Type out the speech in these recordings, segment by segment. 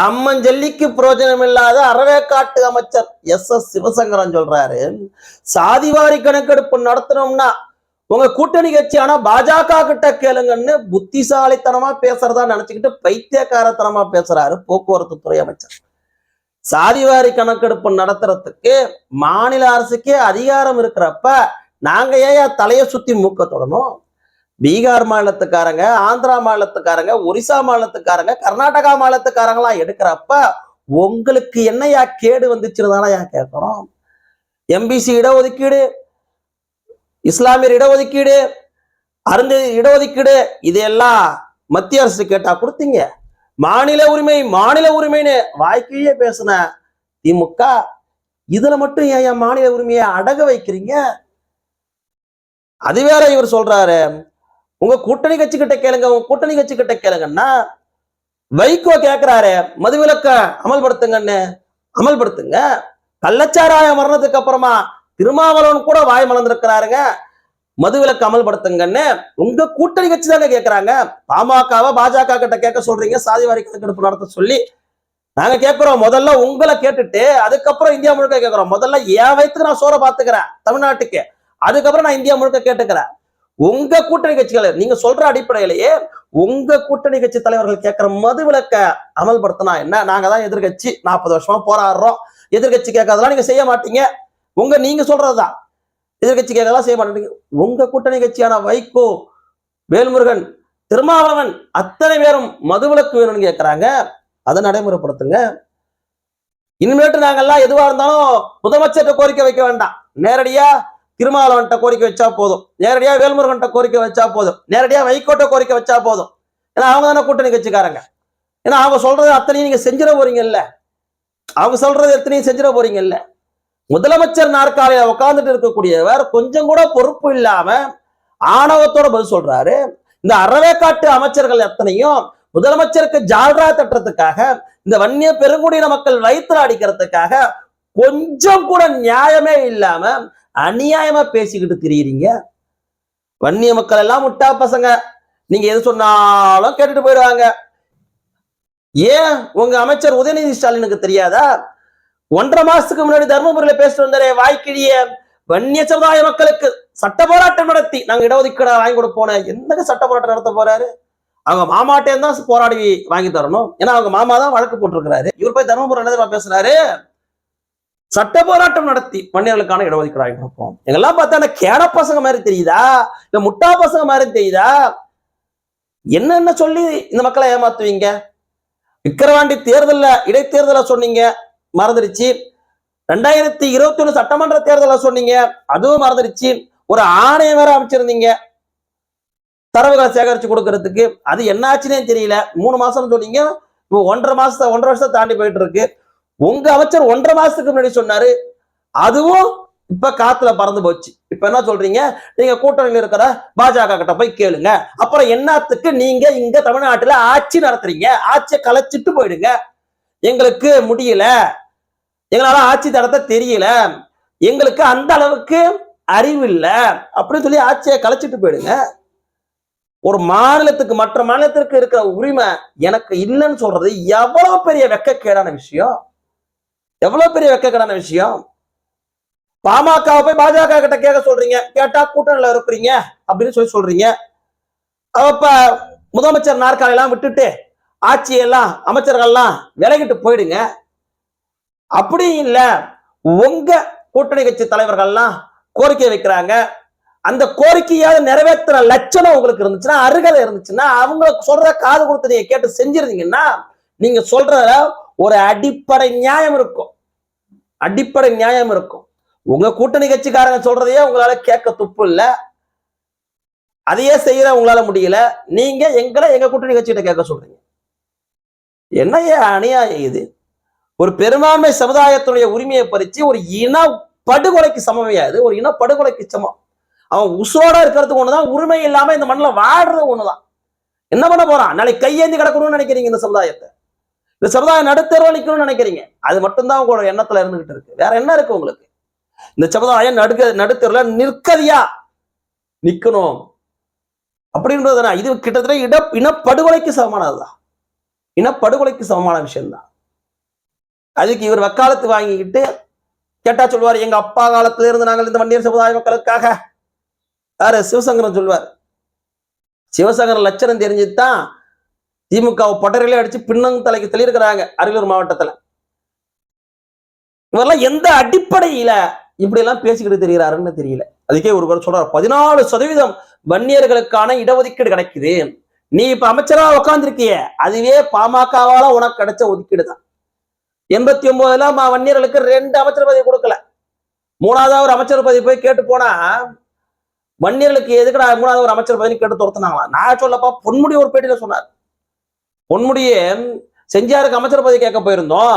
அம்மஞ்சல்லிக்கு பிரயோஜனம் இல்லாத அறவேக்காட்டு அமைச்சர் எஸ் எஸ் சிவசங்கரன் சொல்றாரு. சாதிவாரி கணக்கெடுப்பு நடத்தணும்னா உங்க கூட்டணி கட்சி ஆனா பாஜக கிட்ட கேளுங்கன்னு புத்திசாலித்தனமா பேசுறதா நினைச்சுக்கிட்டு பைத்தியக்காரத்தனமா பேசுறாரு போக்குவரத்து துறை அமைச்சர். சாதிவாரி கணக்கெடுப்பு நடத்துறதுக்கு மாநில அரசுக்கே அதிகாரம் இருக்கிறப்ப நாங்க ஏன் தலையை சுத்தி மூக்க தொடணும்? பீகார் மாநிலத்துக்காரங்க ஆந்திரா மாநிலத்துக்காரங்க ஒரிசா மாநிலத்துக்காரங்க கர்நாடகா மாநிலத்துக்காரங்களாம் எடுக்கிறப்ப உங்களுக்கு என்னையா கேடு வந்துச்சுன்னு தானே ஏன் கேட்குறோம் எம்பிசி இடஒதுக்கீடு இஸ்லாமியர் இடஒதுக்கீடு அருந்து இடஒதுக்கீடு இதெல்லாம் மத்திய அரசு கேட்டா கொடுத்தீங்க. மாநில உரிமை மாநில உரிமைன்னு வாய்க்கையே பேசுன திமுக இதுல மட்டும் ஏன் மாநில உரிமையை அடக வைக்கிறீங்க? அது வேற இவர் சொல்றாரு. உங்க கூட்டணி கட்சி கிட்ட கேளுங்க உங்க கூட்டணி கட்சி கிட்ட கேளுங்கன்னா வைகோ கேட்கிறாரு மதுவிலக்க அமல்படுத்துங்கன்னு அமல்படுத்துங்க. கள்ளச்சாராய மரணத்துக்கு அப்புறமா திருமாவளவன் கூட வாய் மலர்ந்திருக்கிறாருங்க. மதுவிலக்கு அமல்படுத்துங்கன்னு உங்க கூட்டணி கட்சி தாங்க கேட்கிறாங்க பாமகவை பாஜக கிட்ட கேட்க சொல்றீங்க சாதிவாரி கணக்கெடுப்பு நடத்த சொல்லி. நாங்க கேட்கிறோம் முதல்ல உங்களை கேட்டுட்டு அதுக்கப்புறம் இந்தியா முழுக்க கேட்கிறோம் முதல்ல என் வயிற்றுக்கு நான் சோற பாத்துக்கிறேன் தமிழ்நாட்டுக்கு. அதுக்கப்புறம் நான் இந்தியா முழுக்க கேட்டுக்கிறேன். உங்க கூட்டணி கட்சிகள் நீங்க சொல்ற அடிப்படையிலேயே உங்க கூட்டணி கட்சி தலைவர்கள் கேட்கிற மது விளக்க அமல்படுத்தினா என்ன? நாங்க தான் எதிர்கட்சி. நாற்பது வருஷமா போராடுறோம். எதிர்கட்சி கேட்காதெல்லாம் நீங்க செய்ய மாட்டீங்க. உங்க நீங்க சொல்றதுதான். எதிர்கட்சி கேட்கலாம் செய்ய மாட்டீங்க. உங்க கூட்டணி கட்சியான வைகோ வேல்முருகன் திருமாவளவன் அத்தனை பேரும் மது விளக்கு வேணும்னு கேட்கறாங்க. அதை நடைமுறைப்படுத்துங்க. இனிமேட்டு நாங்கெல்லாம் எதுவா இருந்தாலும் முதலமைச்சர்கிட்ட கோரிக்கை வைக்க வேண்டாம். நேரடியா திருமாவளவன்ட்ட கோரிக்கை வச்சா போதும். நேரடியா வேல்முருகன்ட்ட கோரிக்கை வச்சா போதும். நேரடியா வைகோட்ட கோரிக்கை வச்சா போதும். ஏன்னா அவங்க தானே கூட்டணி கட்சிக்காரங்க. ஏன்னா அவங்க சொல்றது அத்தனையும் நீங்க செஞ்சிட போறீங்கல்ல. அவங்க சொல்றது எத்தனையும் செஞ்சிட போறீங்கல்ல. முதலமைச்சர் நாற்காலியில உட்கார்ந்துட்டு இருக்கக்கூடியவர் கொஞ்சம் கூட பொறுப்பு இல்லாம ஆணவத்தோட பதில் சொல்றாரு. இந்த அறவேக்காட்டு அமைச்சர்கள் எத்தனையும் முதலமைச்சருக்கு ஜால்ரா தட்டுறதுக்காக இந்த வன்னிய பெருங்குடியின மக்கள் வயிற்றுல அடிக்கிறதுக்காக கொஞ்சம் கூட நியாயமே இல்லாம அநியாயமா பேசிக்கிட்டு திரியிறீங்க? வன்னிய மக்கள் எல்லாம் முட்டா பசங்க. நீங்க எது சொன்னாலும் கேட்டுட்டு போயிடுவாங்க. ஏன்? உங்க அமைச்சர் உதயநிதி ஸ்டாலினுக்கு தெரியாதா? ஒன்றரை மாசத்துக்கு முன்னாடி தருமபுரியில பேசிட்டு வந்தாரே வாய்க்கிழிய. வன்னிய சமுதாய மக்களுக்கு சட்ட போராட்டம் நடத்தி நாங்க இடஒதுக்கீடு வாங்கி கொடுப்போன என்னங்க சட்ட போராட்டம் நடத்த போறாரு? அவங்க மாமாட்டே தான் போராடி வாங்கி தரணும். ஏன்னா அவங்க மாமா தான் வழக்கு போட்டிருக்கிறாரு. இவர் போய் தருமபுரம் என்ன பேசுறாரு? சட்ட போராட்டம் நடத்தி வன்னியர்களுக்கான இடஒதுக்கீடு வாங்கி கொடுப்போம் எங்கெல்லாம் பார்த்தா கேட பசங்க மாதிரி தெரியுதா? இல்ல முட்டா பசங்க மாதிரி தெரியுதா? என்னென்ன சொல்லி இந்த மக்களை ஏமாத்துவீங்க? விக்கிரவாண்டி தேர்தலில் இடைத்தேர்தல சொன்னீங்க மறந்துடுச்சு ரெண்டாயிரத்தி இருபத்தி ஒண்ணு சட்டமன்ற தேர்தலில் சொன்னீங்க அதுவும் மறந்துடுச்சு ஒரு ஆணையம் வேற அமைச்சிருந்தீங்க. தரவுகளை சேகரிச்சு கொடுக்கறதுக்கு. அது என்னாச்சுன்னே தெரியல. மூணு மாசம் சொன்னீங்க. இப்போ ஒன்றரை மாசத்தை ஒன்றரை வருஷத்தை தாண்டி போயிட்டு இருக்கு. உங்க அமைச்சர் ஒன்றரை மாசத்துக்கு முன்னாடி சொன்னாரு. அதுவும் இப்ப காத்துல பறந்து போச்சு. இப்ப என்ன சொல்றீங்க? நீங்க கூட்டணியில் இருக்கிற பாஜக கிட்ட போய் கேளுங்க. அப்புறம் என்னத்துக்கு நீங்க இங்க தமிழ்நாட்டுல ஆட்சி நடத்துறீங்க? ஆட்சியை கலைச்சிட்டு போயிடுங்க. எங்களுக்கு முடியல. எங்களால ஆட்சி நடத்த தெரியல. எங்களுக்கு அந்த அளவுக்கு அறிவு இல்லை. அப்படின்னு சொல்லி ஆட்சியை கலைச்சிட்டு போயிடுங்க. ஒரு மாநிலத்துக்கு மற்ற மாநிலத்திற்கு இருக்கிற உரிமை எனக்கு இல்லைன்னு சொல்றது எவ்வளவு பெரிய வெக்கக்கேடான விஷயம். எவ்வளவு பெரிய வெக்கக்கடான விஷயம்? பாமகவை போய் பாஜக கிட்ட கேட்க சொல்றீங்க. கேட்டா கூட்டணியில இருக்கிறீங்க அப்படின்னு சொல்லி சொல்றீங்க. அப்ப முதலமைச்சர் நாற்காலியெல்லாம் விட்டுட்டு ஆட்சியெல்லாம் அமைச்சர்கள்லாம் விலகிட்டு போயிடுங்க. அப்படி இல்ல உங்க கூட்டணி கட்சி தலைவர்கள்லாம் கோரிக்கை வைக்கிறாங்க. அந்த கோரிக்கையாவது நிறைவேற்றுற லட்சணம் உங்களுக்கு இருந்துச்சுன்னா அருகதை இருந்துச்சுன்னா அவங்களுக்கு சொல்ற காது கொடுத்து நீங்க கேட்டு செஞ்சிருந்தீங்கன்னா நீங்க சொல்ற ஒரு அடிப்படை நியாயம் இருக்கும். அடிப்படை நியாயம் இருக்கும். உங்க கூட்டணி கட்சிக்காரங்க சொல்றதையே உங்களால கேட்க துப்பு இல்ல. அதையே செய்யற உங்களால முடியல. நீங்க எங்களை எங்க கூட்டணி கட்சிகிட்ட கேட்க சொல்றீங்க. என்னைய அநியாயம் இது? ஒரு பெரும்பான்மை சமுதாயத்துடைய உரிமையை பறிச்சு ஒரு இன படுகொலைக்கு சமமையாது ஒரு இன படுகொலைக்கு சமம். அவன் உசோட இருக்கிறதுக்கு ஒண்ணுதான் உரிமை இல்லாம இந்த மண்ணில் வாடுறது ஒண்ணுதான். என்ன பண்ண போறான்? நாளைக்கு கையேந்தி கிடக்கணும்னு நினைக்கிறீங்க இந்த சமுதாயத்தை. இந்த சமுதாயம் நடுத்தரவழிக்கணும்னு நினைக்கிறீங்க. அது மட்டும்தான் உங்களோட எண்ணத்துல இருந்துகிட்டு இருக்கு. வேற என்ன இருக்கு உங்களுக்கு? இந்த சமுதாயம் நடுக்க நடுத்தருல நிற்கதியா? நிக்கணும். அப்படின்றதுனா இது கிட்டத்தட்ட இட இனப்படுகொலைக்கு சமமானதுதான். இனப்படுகொலைக்கு சமமான விஷயம்தான். அதுக்கு இவர் வக்காலத்து வாங்கிக்கிட்டு கேட்டா சொல்லுவார் எங்க அப்பா காலத்துல இருந்து நாங்கள் இந்த வன்னியர் சமுதாய மக்களுக்காக. யாரு? சிவசங்கரன் சொல்வார் சிவசங்கரன் லட்சணம் தெரிஞ்சுதான் திமுக பட்டறையிலே அடிச்சு பின்னங் தலைக்கு தள்ளியிருக்கிறாங்க அரியலூர் மாவட்டத்துல. இவரெல்லாம் எந்த அடிப்படையில இப்படி எல்லாம் பேசிக்கிட்டு தெரிகிறாருன்னு தெரியல. அதுக்கே ஒருவர் சொல்றாரு பதினாலு சதவீதம் வன்னியர்களுக்கான இடஒதுக்கீடு கிடைக்குது. நீ இப்ப அமைச்சரா உட்காந்துருக்கிய அதுவே பாமகவால உனக்கு கிடைச்ச ஒதுக்கீடு தான் எண்பத்தி ஒன்பதுல வன்னியர்களுக்கு ரெண்டு அமைச்சர் பதவி கொடுக்கல. மூணாவது ஒரு அமைச்சர் பதவி போய் கேட்டு போனா வன்னியர்களுக்கு எதுக்கு நான் மூணாவது ஒரு அமைச்சர் பதவி கேட்டு துரத்துனாங்களா நான் சொல்லப்பா பொன்முடி ஒரு பேட்டியில சொன்னார். பொன்முடியே செஞ்சாருக்கு அமைச்சர் பதவி கேட்க போயிருந்தோம்.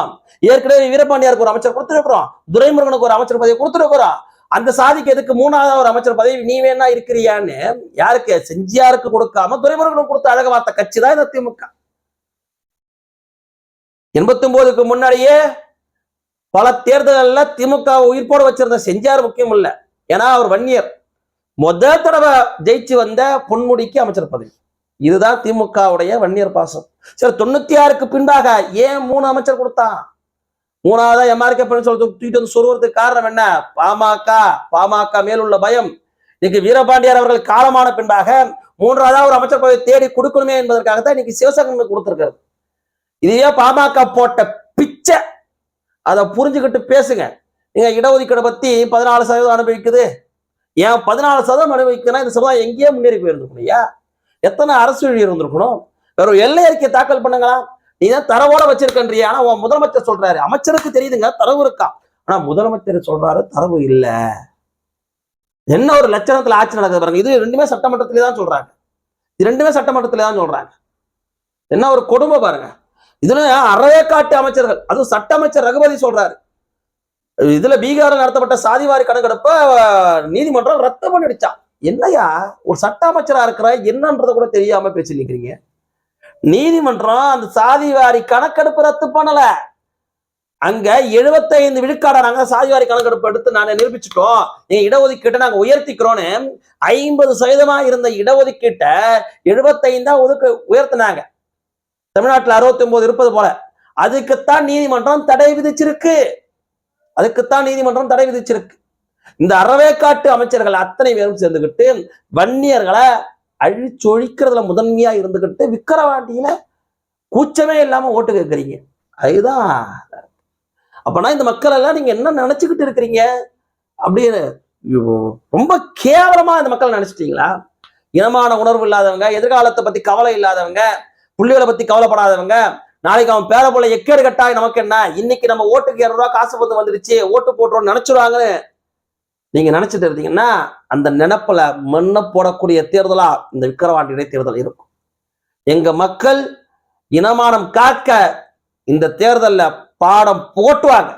ஏற்கனவே வீரபாண்டியாருக்கு ஒரு அமைச்சர் கொடுத்துருக்குறோம் துரைமுருகனுக்கு ஒரு அமைச்சர் பதவி கொடுத்துருக்குறோம் அந்த சாதிக்கு எதுக்கு மூணாவது ஒரு அமைச்சர் பதவி? நீ வேணா இருக்கிறியான்னு யாருக்கு? செஞ்சியாருக்கு கொடுக்காம துரைமுருகனுக்கு கொடுத்த அழக வார்த்த கட்சி தான் இந்த திமுக. எண்பத்தி ஒன்பதுக்கு முன்னாடியே பல தேர்தல்கள்ல திமுக உயிர்ப்போடு வச்சிருந்த செஞ்சார் முக்கியம் இல்ல. ஏன்னா அவர் வன்னியர். முதல் தடவை ஜெயிச்சு வந்த பொன்முடிக்கு அமைச்சர் பதவி. இதுதான் திமுகவுடைய வன்னியர் பாசம். சரி தொண்ணூத்தி ஆறுக்கு பின்பாக ஏன் மூணு அமைச்சர் கொடுத்தான் மூணாவதா எம்ஆர்கே சொல்லி தூக்கிட்டு வந்து சொருவதுக்கு காரணம் என்ன? பாமக பாமக மேலுள்ள பயம். இன்னைக்கு வீரபாண்டியார் அவர்கள் காலமான பின்பாக மூன்றாவதா ஒரு அமைச்சர் பதவி தேடி கொடுக்கணுமே என்பதற்காக தான் இன்னைக்கு சிவசங்கர் கொடுத்திருக்காரு இதையே பாமக போட்ட பிச்சை அதை புரிஞ்சுக்கிட்டு பேசுங்க. நீங்க இடஒதுக்கீடு பத்தி பதினாலு சதவீதம் அனுபவிக்குது. ஏன் பதினாலு சதவீதம் அனுபவிக்கணும் இந்த சமுதாயம் எங்கேயே முன்னேறி போயிருந்துக்கணும் இல்லையா? எத்தனை அரசு ஊழியர் இருந்திருக்கணும் வேற எல்லை அறிக்கை தாக்கல் பண்ணுங்களா? நீ தான் தரவோட வச்சிருக்கன்றியா. ஆனா உன் முதலமைச்சர் சொல்றாரு. அமைச்சருக்கு தெரியுதுங்க தரவு இருக்கா? ஆனா முதலமைச்சர் சொல்றாரு தரவு இல்ல. என்ன ஒரு லட்சணத்துல ஆட்சி நடக்குது பாருங்க. இது ரெண்டுமே சட்டமன்றத்திலே தான் சொல்றாங்க. இது ரெண்டுமே சட்டமன்றத்திலே தான் சொல்றாங்க. என்ன ஒரு கொடுமை பாருங்க. இதுல அறவே காட்டு அமைச்சர்கள். அதுவும் சட்ட அமைச்சர் ரகுபதி சொல்றாரு. இதுல பீகாரில் நடத்தப்பட்ட சாதிவாரி கணக்கெடுப்ப நீதிமன்றம் ரத்து பண்ணிடுச்சான் என்னையா ஒரு சட்ட அமைச்சரா இருக்கிற என்னன்றத கூட தெரியாம பேசி நிற்கிறீங்க நீதிமன்றம் அந்த சாதிவாரி கணக்கெடுப்பு ரத்து பண்ணல. அங்க 75 விழுக்காட நாங்க சாதிவாரி கணக்கெடுப்பு எடுத்து நாங்க நிரூபிச்சுட்டோம். நீங்க இடஒதுக்கீட்டை நாங்க உயர்த்திக்கிறோன்னு ஐம்பது சதவீதமா இருந்த இடஒதுக்கீட்டை எழுபத்தைந்தா ஒதுக்க உயர்த்தினாங்க. தமிழ்நாட்டில் அறுபத்தி ஒன்பது இருப்பது போல. அதுக்குத்தான் நீதிமன்றம் தடை விதிச்சிருக்கு. அதுக்குத்தான் நீதிமன்றம் தடை விதிச்சிருக்கு. இந்த அறவேக்காட்டு அமைச்சர்கள் அத்தனை பேரும் சேர்ந்துக்கிட்டு வன்னியர்களை அழிச்சொழிக்கிறதுல முதன்மையா இருந்துகிட்டு விக்கிரவாண்டியில கூச்சமே இல்லாம ஓட்டு கேட்கறீங்க. அதுதான். அப்பனா இந்த மக்கள் எல்லாம் நீங்க என்ன நினைச்சுக்கிட்டு இருக்கிறீங்க? அப்படின்னு ரொம்ப கேவலமா இந்த மக்கள் நினைச்சிட்டீங்களா? இனமான உணர்வு இல்லாதவங்க எதிர்காலத்தை பத்தி கவலை இல்லாதவங்க புள்ளிகளை பத்தி கவலைப்படாதவங்க நாளைக்கு அவன் பேர போல எக்கேடு கட்டாய் நமக்கு என்ன? இன்னைக்கு நம்ம ஓட்டுக்கு இரநூறுவா காசு வந்து வந்துருச்சு ஓட்டு போட்டுறோம்னு நினைச்சிருவாங்கன்னு நீங்க நினைச்சிட்டு இருந்தீங்கன்னா அந்த நினப்புல மண்ணை போடக்கூடிய தேர்தலா இந்த விக்கிரவாண்டி இடைத்தேர்தல் இருக்கும். எங்க மக்கள் இனமானம் காக்க இந்த தேர்தல்ல பாடம் போட்டுவாங்க.